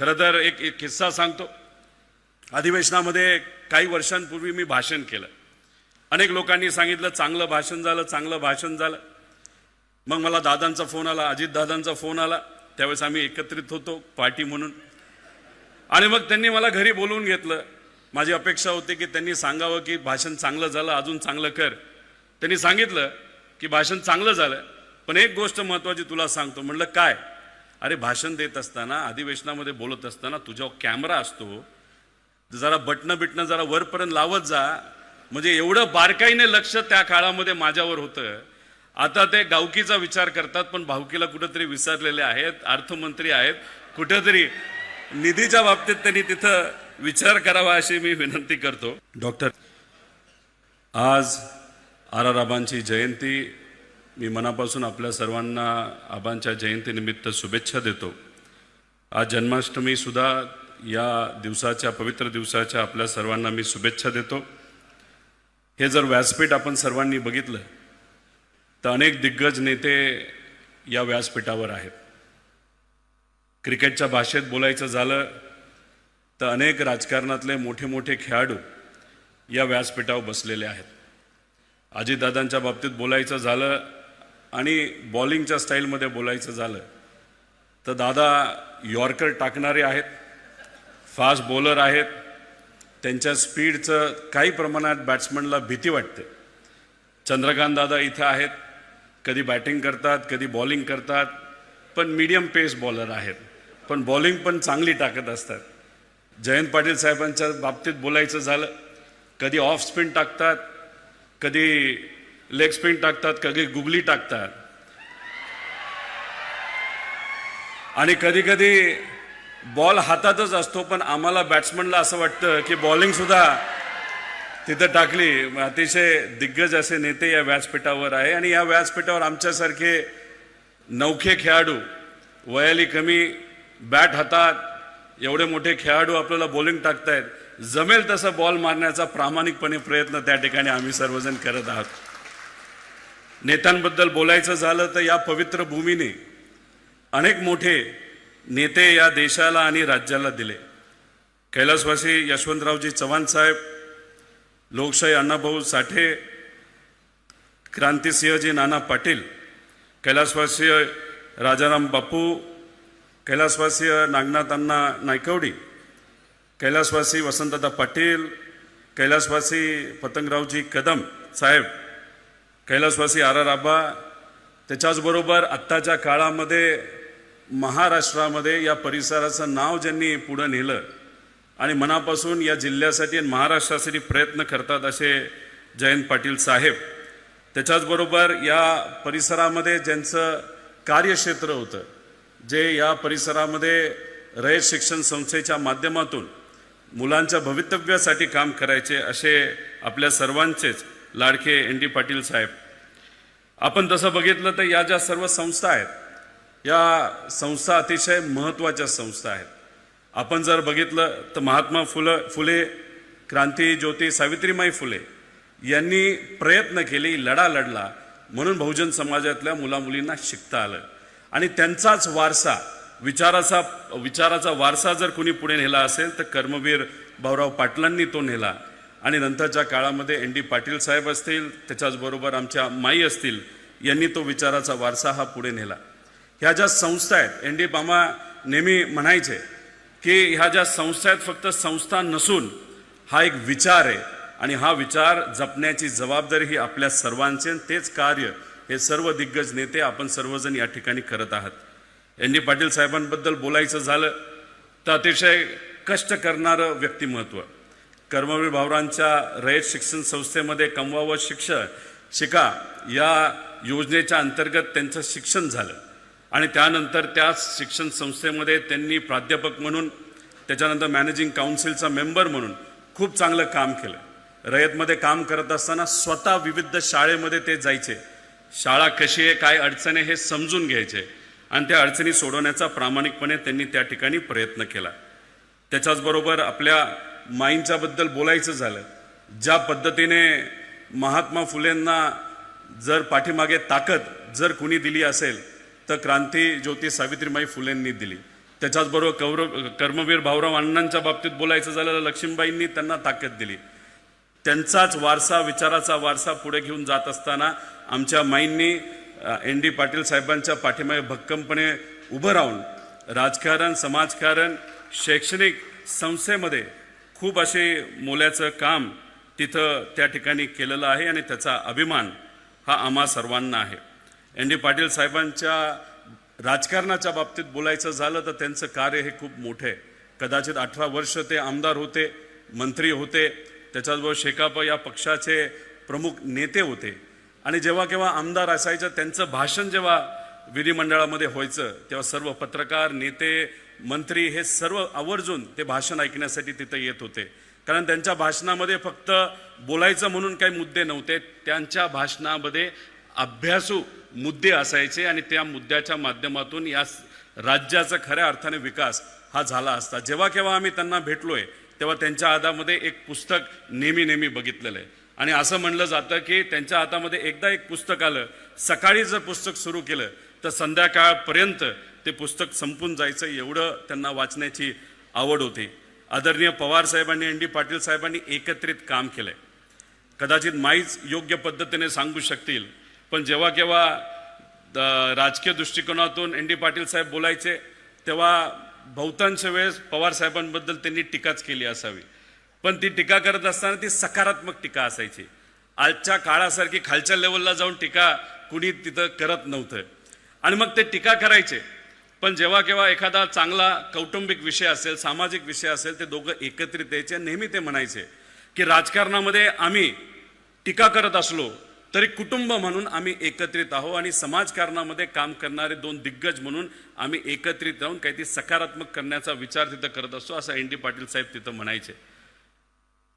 खरं तर एक एक किस्सा सांगतो. अधिवेशनामध्ये काही वर्षांपूर्वी मी भाषण केलं. अनेक लोकांनी सांगितलं चांगलं भाषण झालं चांगलं भाषण झालं. मग मला दादांचा फोन आला अजित दादांचा फोन आला. त्यावेळेस आम्ही एकत्रित होतो पार्टी म्हणून. आणि मग त्यांनी मला घरी बोलवून घेतलं. माझी अपेक्षा होती की त्यांनी सांगावं की भाषण चांगलं झालं अजून चांगलं कर. त्यांनी सांगितलं की भाषण चांगलं झालं पण एक गोष्ट महत्त्वाची तुला सांगतो. म्हणलं काय? अरे भाषण देत असताना अधिवेशनामध्ये बोलत असताना तुझ्यावर कॅमेरा असतो जरा बटणं बिटणं जरा वरपर्यंत लावत जा. म्हणजे एवढं बारकाईने लक्ष त्या काळामध्ये माझ्यावर होतं. आता ते गावकीचा विचार करतात पण भावकीला कुठंतरी विसरलेले आहेत अर्थमंत्री आहेत. कुठंतरी निधीच्या बाबतीत त्यांनी तिथं विचार करावा अशी मी विनंती करतो. डॉक्टर आज आर आर आबांची जयंती मी मनापासून आपल्या सर्वांना आबांच्या जयंतीनिमित्त शुभेच्छा देतो. आज जन्माष्टमीसुद्धा या दिवसाच्या पवित्र दिवसाच्या आपल्या सर्वांना मी शुभेच्छा देतो. हे जर व्यासपीठ आपण सर्वांनी बघितलं तर अनेक दिग्गज नेते या व्यासपीठावर आहेत. क्रिकेटच्या भाषेत बोलायचं झालं तर अनेक राजकारणातले मोठे मोठे खेळाडू या व्यासपीठावर बसलेले आहेत. आजीदादांच्या बाबतीत बोलायचं झालं आणि बॉलिंगच्या स्टाईलमध्ये बोलायचं झालं तर दादा यॉर्कर टाकणारे आहेत फास्ट बॉलर आहेत त्यांच्या स्पीडचं काही प्रमाणात बॅट्समनला भीती वाटते. चंद्रकांत दादा इथं आहेत कधी बॅटिंग करतात कधी बॉलिंग करतात पण मीडियम पेस बॉलर आहेत. पण बॉलिंग पण चांगली टाकत असतात. जयंत पाटील साहेबांच्या बाबतीत बोलायचं झालं कधी ऑफ स्पिन टाकतात कधी लेग स्पिन टाकतात कधी गुगली टाकतात. आणि कधी कधी बॉल हातातच असतो पण आम्हाला बॅट्समनला असं वाटतं की बॉलिंग सुद्धा तिथं टाकली. अतिशय दिग्गज असे नेते या व्यासपीठावर आहे. आणि या व्यासपीठावर आमच्यासारखे नौखे खेळाडू वयाली कमी बॅट हातात एवढे मोठे खेळाडू आपल्याला बॉलिंग टाकतायत. जमेल तसं बॉल मारण्याचा प्रामाणिकपणे प्रयत्न त्या ठिकाणी आम्ही सर्वजण करत आहोत. नेत्यांबद्दल बोलायचं झालं तर या पवित्र भूमीने अनेक मोठे नेते या देशाला आणि राज्याला दिले. कैलासवासी यशवंतरावजी चव्हाण साहेब लोकशाही अण्णाभाऊ साठे क्रांतिसिंहजी नाना पाटील कैलासवासीय राजाराम बापू कैलासवासीय नागनाथ अण्णा नायकवडी कैलासवासी वसंतदा पाटील कैलासवासी पतंगरावजी कदम साहेब कैलासवासी आर आर आबा त्याच्याचबरोबर आत्ताच्या काळामध्ये महाराष्ट्रामध्ये या परिसराचं नाव ज्यांनी पुढं नेलं आणि मनापासून या जिल्ह्यासाठी आणि महाराष्ट्रासाठी प्रयत्न करतात असे जयंत पाटील साहेब. त्याच्याचबरोबर या परिसरामध्ये ज्यांचं कार्यक्षेत्र होतं जे या परिसरामध्ये रयत शिक्षण संस्थेच्या माध्यमातून मुलांच्या भवितव्यासाठी काम करायचे असे आपल्या सर्वांचेच लाडके एन डी पाटील साहेब. आपण तसं बघितलं तर या ज्या सर्व संस्था आहेत या संस्था अतिशय महत्त्वाच्या संस्था आहेत. आपण जर बघितलं तर महात्मा फुलं फुले क्रांती ज्योती सावित्रीमाई फुले यांनी प्रयत्न केले लढा लढला. म्हणून बहुजन समाजातल्या मुलामुलींना शिकता आलं. आणि त्यांचाच वारसा विचाराचा विचाराचा वारसा जर कुणी पुढे नेला असेल तर कर्मवीर भाऊराव पाटलांनी तो नेला. आणि नंतरच्या काळामध्ये एन डी पाटील साहेब असतील त्याच्याचबरोबर आमच्या माई असतील यांनी तो विचाराचा वारसा हा पुढे नेला. ह्या ज्या संस्था आहेत एन डी बामा नेहमी म्हणायचे की ह्या ज्या संस्था आहेत फक्त संस्था नसून हा एक विचार आहे आणि हा विचार जपण्याची जबाबदारी ही आपल्या सर्वांचे आणि तेच कार्य हे सर्व दिग्गज नेते आपण सर्वजण या ठिकाणी करत आहात. एन डी पाटील साहेबांबद्दल बोलायचं झालं तर अतिशय कष्ट करणारं व्यक्तिमत्व. कर्मवीर भावरांच्या रयत शिक्षण संस्थेमध्ये कमवा व शिक्षक शिका या योजनेच्या अंतर्गत त्यांचं शिक्षण झालं. आणि त्यानंतर त्याच शिक्षण संस्थेमध्ये त्यांनी प्राध्यापक म्हणून त्याच्यानंतर मॅनेजिंग काउन्सिलचा मेंबर म्हणून खूप चांगलं काम केलं. रयतमध्ये काम करत असताना स्वतः विविध शाळेमध्ये ते जायचे. शाळा कशी आहे काय अडचण आहे हे समजून घ्यायचे. आणि त्या अडचणी सोडवण्याचा प्रामाणिकपणे त्यांनी त्या ठिकाणी प्रयत्न केला. त्याच्याचबरोबर आपल्या माईंच्याबद्दल बोलायचं झालं ज्या पद्धतीने महात्मा फुलेंना जर पाठीमागे ताकद जर कुणी दिली असेल तर क्रांती ज्योती सावित्रीमाई फुलेंनी दिली. त्याच्याचबरोबर कौरव कर्मवीर भाऊराव अण्णांच्या बाबतीत बोलायचं झालं तर लक्ष्मीबाईंनी त्यांना ताकद दिली. त्यांचाच वारसा विचाराचा वारसा पुढे घेऊन जात असताना आमच्या माईंनी एन डी पाटील साहेबांच्या पाठीमागे भक्कमपणे उभं राहून राजकारण समाजकारण शैक्षणिक संस्थेमध्ये खूप असे मोलाचं काम तिथं त्या ठिकाणी केलेलं आहे आणि त्याचा अभिमान हा आम्हा सर्वांना आहे. एन डी पाटील साहेबांच्या राजकारणाच्या बाबतीत बोलायचं झालं तर त्यांचं कार्य हे खूप मोठं आहे. कदाचित अठरा वर्ष ते आमदार होते मंत्री होते त्याच्याचबरोबर शेकाप या पक्षाचे प्रमुख नेते होते. आणि जेव्हा केव्हा आमदार असायचं त्यांचं भाषण जेव्हा विधिमंडळामध्ये व्हायचं तेव्हा सर्व पत्रकार नेते मंत्री हे सर्व आवर्जून ते भाषण ऐकण्यासाठी तिथं येत होते. कारण त्यांच्या भाषणामध्ये फक्त बोलायचं म्हणून काही मुद्दे नव्हते त्यांच्या भाषणामध्ये अभ्यासू मुद्दे असायचे आणि त्या मुद्द्याच्या माध्यमातून या राज्याचा खऱ्या अर्थाने विकास हा झाला असता. जेव्हा केव्हा आम्ही त्यांना भेटलोय तेव्हा त्यांच्या हातामध्ये एक पुस्तक नेहमी नेहमी बघितलेलं आहे. आणि असं म्हणलं जातं की त्यांच्या हातामध्ये एकदा एक पुस्तक आलं सकाळी जर पुस्तक सुरू केलं तर संध्याकाळपर्यंत ते पुस्तक संपून जायचं एवढं त्यांना वाचण्याची आवड होती. आदरणीय पवार साहेबांनी एन डी पाटील साहेबांनी एकत्रित काम केलंय. कदाचित माईच योग्य पद्धतीने सांगू शकतील पण जेव्हा केव्हा राजकीय दृष्टिकोनातून एन डी पाटील साहेब बोलायचे तेव्हा बहुतांश वेळेस पवार साहेबांबद्दल त्यांनी टीकाच केली असावी. पण ती टीका करत असताना ती सकारात्मक टीका असायची. आजच्या काळासारखी खालच्या लेवलला जाऊन टीका कुणी तिथं करत नव्हतं. आणि मग ते टीका करायचे. पण जेव्हा केव्हा एखादा चांगला कौटुंबिक विषय असेल सामाजिक विषय असेल ते दोघं एकत्रित यायचे नेहमी ते म्हणायचे की राजकारणामध्ये आम्ही टीका करत असलो तरी कुटुंब म्हणून आम्ही एकत्रित आहो आणि समाजकारणामध्ये काम करणारे दोन दिग्गज म्हणून आम्ही एकत्रित राहून काहीतरी सकारात्मक करण्याचा विचार तिथं करत असतो असं एन डी पाटील साहेब तिथं म्हणायचे.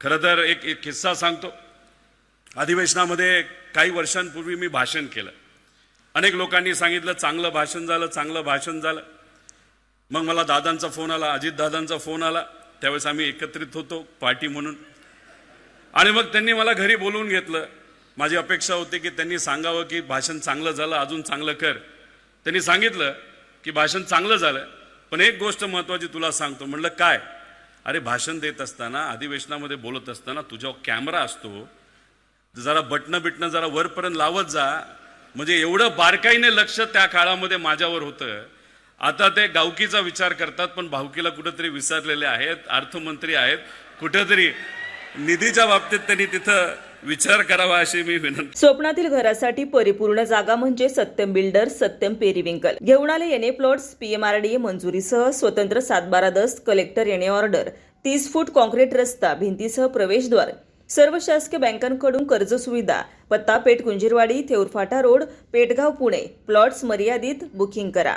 खरं तर एक एक किस्सा सांगतो. अधिवेशनामध्ये काही वर्षांपूर्वी मी भाषण केलं. अनेक लोकांनी सांगितलं चांगलं भाषण झालं चांगलं भाषण झालं. मग मला दादांचा फोन आला अजित दादांचा फोन आला. त्यावेळेस आम्ही एकत्रित होतो पार्टी म्हणून. आणि मग त्यांनी मला घरी बोलवून घेतलं. माझी अपेक्षा होती की त्यांनी सांगावं की भाषण चांगलं झालं अजून चांगलं कर. त्यांनी सांगितलं की भाषण चांगलं झालं पण एक गोष्ट महत्त्वाची तुला सांगतो. म्हणलं काय? अरे भाषण देत असताना अधिवेशनामध्ये बोलत असताना तुझ्यावर कॅमेरा असतो. जरा बटणं बिटणं जरा वरपर्यंत लावत जा. म्हणजे एवढं बारकाईने लक्ष त्या काळामध्ये माझ्यावर होतं. आता ते गावकीचा विचार करतात पण भावकीला कुठंतरी विसरलेले आहेत अर्थमंत्री आहेत. कुठंतरी निधीच्या बाबतीत त्यांनी तिथं विचार करावा अशी मी विनंती. स्वप्नातील घरासाठी परिपूर्ण जागा म्हणजे सत्यम बिल्डर सत्यम पेरिविंकल. घेऊन आले एने प्लॉट्स पीएमआरडीए मंजुरीसह स्वतंत्र सातबारा दस्त कलेक्टर येणे ऑर्डर. तीस फूट कॉन्क्रीट रस्ता भिंतीसह प्रवेशद्वार. सर्व शासकीय बँकांकडून कर्ज सुविधा पत्ता पेठ कुंजीरवाडी थेऊरफाटा रोड पेटगाव पुणे. प्लॉट्स मर्यादित बुकिंग करा.